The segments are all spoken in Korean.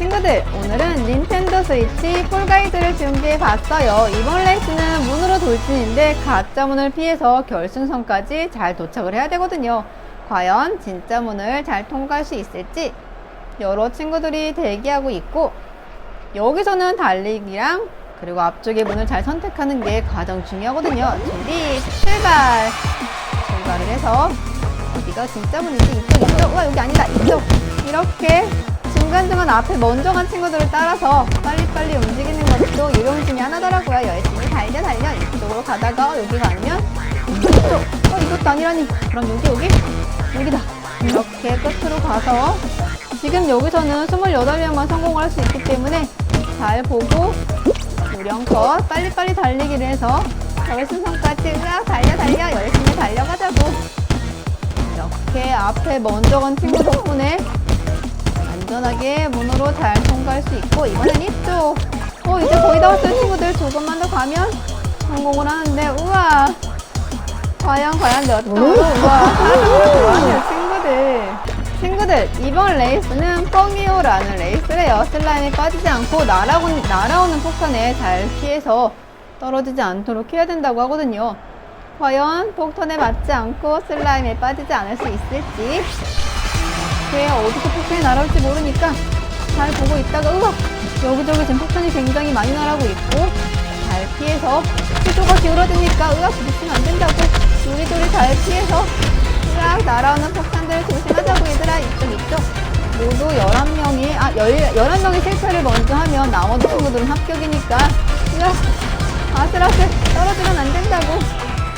친구들, 오늘은 닌텐도 스위치 폴가이드를 준비해 봤어요. 이번 레이스는 문으로 돌진인데 가짜 문을 피해서 결승선까지 잘 도착을 해야 되거든요. 과연 진짜 문을 잘 통과할 수 있을지 여러 친구들이 대기하고 있고 여기서는 달리기랑 그리고 앞쪽의 문을 잘 선택하는 게 가장 중요하거든요. 준비, 출발! 출발을 해서 어디가 진짜 문인지 이쪽, 이쪽, 와, 여기 아니다, 이쪽. 이렇게 중간중간 앞에 먼저 간 친구들을 따라서 빨리빨리 움직이는 것도 요령 중에 하나더라고요. 열심히 달려, 달려. 이쪽으로 가다가 여기 가면 이쪽, 어, 이것도 아니라니. 그럼 여기, 여기? 여기다. 이렇게 끝으로 가서 지금 여기서는 28명만 성공을 할 수 있기 때문에 잘 보고 요령껏 빨리빨리 달리기를 해서 결승선까지 으악 달려 달려 열심히 달려가자고 이렇게 앞에 먼저 간 친구 덕분에 안전하게 문으로 잘 통과할 수 있고 이번엔 이쪽. 어 이제 거의 다 왔어요 친구들. 조금만 더 가면 성공을 하는데 우와. 과연 과연 몇 도로? 우와. 좋아하네요 친구들. 친구들 이번 레이스는 뻥이오라는 레이스래요. 슬라임에 빠지지 않고 날아오는, 날아오는 폭탄에 잘 피해서 떨어지지 않도록 해야 된다고 하거든요. 과연 폭탄에 맞지 않고 슬라임에 빠지지 않을 수 있을지 왜 어디서 폭탄이 날아올지 모르니까 잘 보고 있다가 우와 여기저기 지금 폭탄이 굉장히 많이 날아오고 있고 잘 피해서 수조가 기울어지니까 으악! 부딪히면 안 된다고 요리조리 잘 피해서 으악! 날아오는 폭탄들 조심하자고 얘들아! 이쪽 이쪽. 모두 11명이 아 10, 11명이 실패를 먼저 하면 나머지 친구들은 합격이니까 으악! 아슬아슬 떨어지면 안 된다고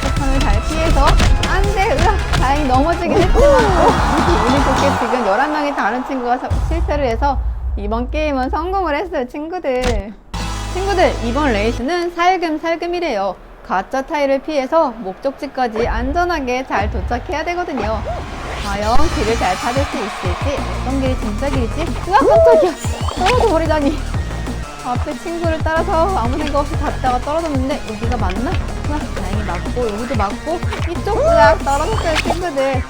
폭탄을 잘 피해서 안돼! 으악! 다행히 넘어지긴 11명의 다른 친구가 서- 실패를 해서 이번 게임은 성공을 했어요 친구들. 친구들 이번 레이스는 살금살금이래요. 가짜 타일을 피해서 목적지까지 안전하게 잘 도착해야 되거든요. 과연 길을 잘 찾을 수 있을지 어떤 길이 진짜 길이지? 으악 깜짝이야. 떨어져 버리다니. 앞에 친구를 따라서 아무 생각 없이 갔다가 떨어졌는데 여기가 맞나? 으악 다행히 맞고 여기도 맞고 이쪽 으악 떨어졌어요 친구들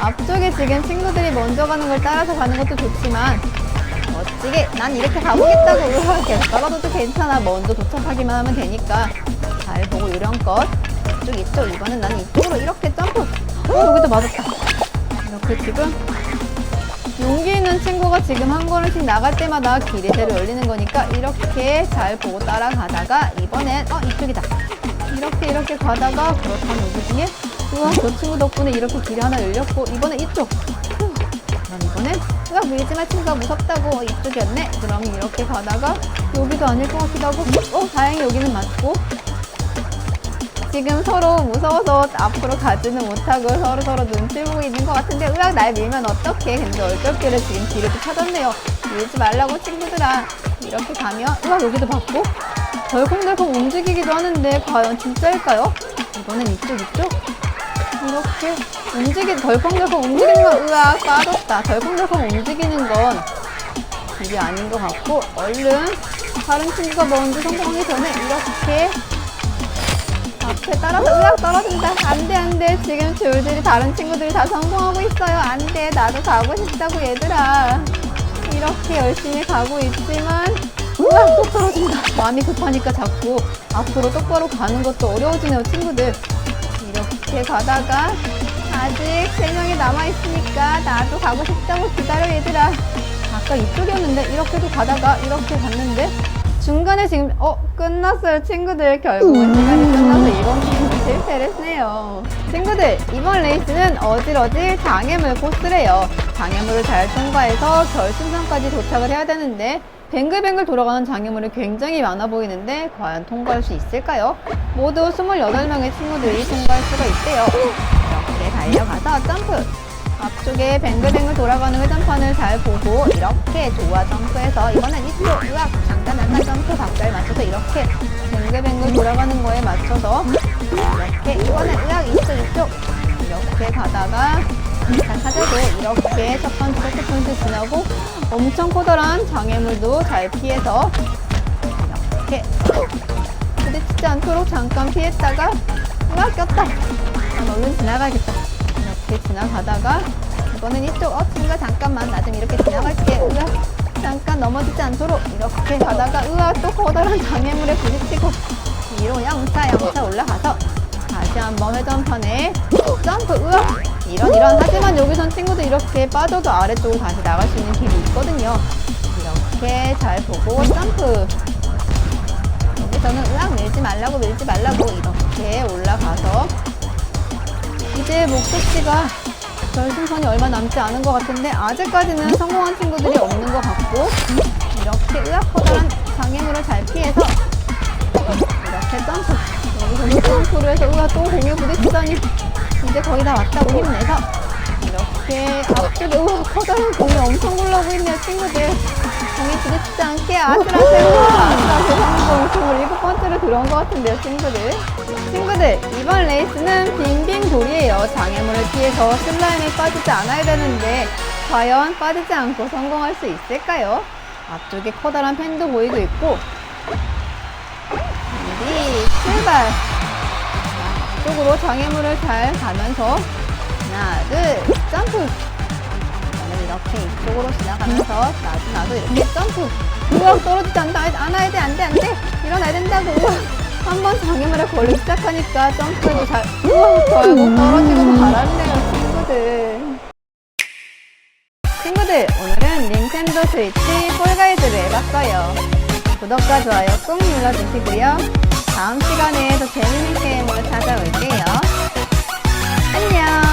앞쪽에 지금 친구들이 먼저 가는 걸 따라서 가는 것도 좋지만 멋지게 난 이렇게 가보겠다고 계속 떨어져도 괜찮아. 먼저 도착하기만 하면 되니까. 잘 보고 요령껏 이쪽 이쪽 이번엔 나는 이쪽으로 이렇게 점프. 어 여기도 맞았다. 이렇게 지금 용기 있는 친구가 지금 한 걸음씩 나갈 때마다 길이 새로 열리는 거니까 이렇게 잘 보고 따라가다가 이번엔 어 이쪽이다. 이렇게 이렇게 가다가 그렇다면 여기 중에 우와 저 친구 덕분에 이렇게 길이 하나 열렸고 이번엔 이쪽. 휴, 그럼 이번엔 우와 밀지마 친구가 무섭다고 어, 이쪽이었네. 그럼 이렇게 가다가 여기도 아닐 것 같기도 하고 어 다행히 여기는 맞고. 지금 서로 무서워서 앞으로 가지는 못하고 서로 서로 눈치 보고 있는 것 같은데 으악 날 밀면 어떡해. 근데 어쩔결에 지금 길을 또 찾았네요. 밀지 말라고 친구들아. 이렇게 가면 으악 여기도 받고. 덜컹덜컹 움직이기도 하는데 과연 진짜일까요? 이번엔 이쪽 이쪽 이렇게 움직이 덜컹덜컹 움직이는 건 으악 빠졌다. 덜컹덜컹 움직이는 건 길이 아닌 것 같고 얼른 다른 친구가 먼저 성공하기 전에 이렇게 앞에 따라서 으악 떨어진다. 안돼 안돼. 지금 줄들이 다른 친구들이 다 성공하고 있어요. 안돼. 나도 가고 싶다고 얘들아. 이렇게 열심히 가고 있지만 으악 또 떨어진다. 마음이 급하니까 자꾸 앞으로 똑바로 가는 것도 어려워지네요 친구들 이렇게 가다가 아직 세 명이 남아있으니까 나도 가고 싶다고 기다려 얘들아. 아까 이쪽이었는데 이렇게도 가다가 이렇게 갔는데 중간에 지금 어 끝났어요 친구들. 결국은 시간이 끝나서 이번 게임은 실패를 했네요. 친구들 이번 레이스는 어질어질 장애물 코스래요. 장애물을 잘 통과해서 결승선까지 도착을 해야 되는데 뱅글뱅글 돌아가는 장애물이 굉장히 많아 보이는데 과연 통과할 수 있을까요? 모두 28명의 친구들이 통과할 수가 있대요 이렇게 달려가서 점프 앞쪽에 뱅글뱅글 돌아가는 회전판을 잘 보고 이렇게 좋아 점프해서 이번엔 이쪽 으악 잠깐 잠깐 점프 박자에 맞춰서 이렇게 뱅글뱅글 돌아가는 거에 맞춰서 이렇게 이번엔 으악 이쪽 가다가 잘 찾아도 이렇게 첫 번째 세트 포인트 지나고 엄청 커다란 장애물도 잘 피해서 이렇게 부딪히지 않도록 잠깐 피했다가 으악 꼈다. 난 얼른 지나가야겠다. 이렇게 지나가다가 이거는 이쪽 어 친구가 잠깐만. 나 좀 이렇게 지나갈게. 으악 잠깐 넘어지지 않도록 이렇게 가다가 으아 또 커다란 장애물에 부딪히고 위로 양차 양차 올라가서 다시 한번 회전판에 점프 으아 이런 이런. 하지만 여기선 친구들 이렇게 빠져도 아래쪽으로 다시 나갈 수 있는 길이 있거든요. 이렇게 잘 보고 점프! 여기서는 으악 밀지 말라고 밀지 말라고 이렇게 올라가서 이제 목적지가 결승선이 얼마 남지 않은 것 같은데 아직까지는 성공한 친구들 부딪히다니 이제 거의 다 왔다고 힘내서 이렇게 앞쪽에 우와 커다란 공이 엄청 굴러오고 있네요 친구들. 공이 부딪히지 않게 아슬아슬 아슬아슬 성공 27번째로 들어온 것 같은데요 친구들. 친구들 이번 레이스는 빙빙 돌이에요. 장애물을 피해서 슬라임에 빠지지 않아야 되는데 과연 빠지지 않고 성공할 수 있을까요? 앞쪽에 커다란 팬도 보이고 있고. 준비 출발 쪽으로 장애물을 잘 가면서 하나 둘 점프. 저는 이렇게 이쪽으로 지나가면서 나도 나도 이렇게 점프. 우와 떨어지지 않다 안아야 돼 안 돼 안 돼. 일어나야 된다고. 한번 장애물에 걸리기 시작하니까 점프도 잘 우와 결국 떨어지고 말았네요 친구들. 친구들 오늘은 닌텐도 스위치 폴가이드를 해봤어요. 구독과 좋아요 꾹 눌러주시고요 다음 시간에 더 재밌는 게임으로 찾아올게요. 안녕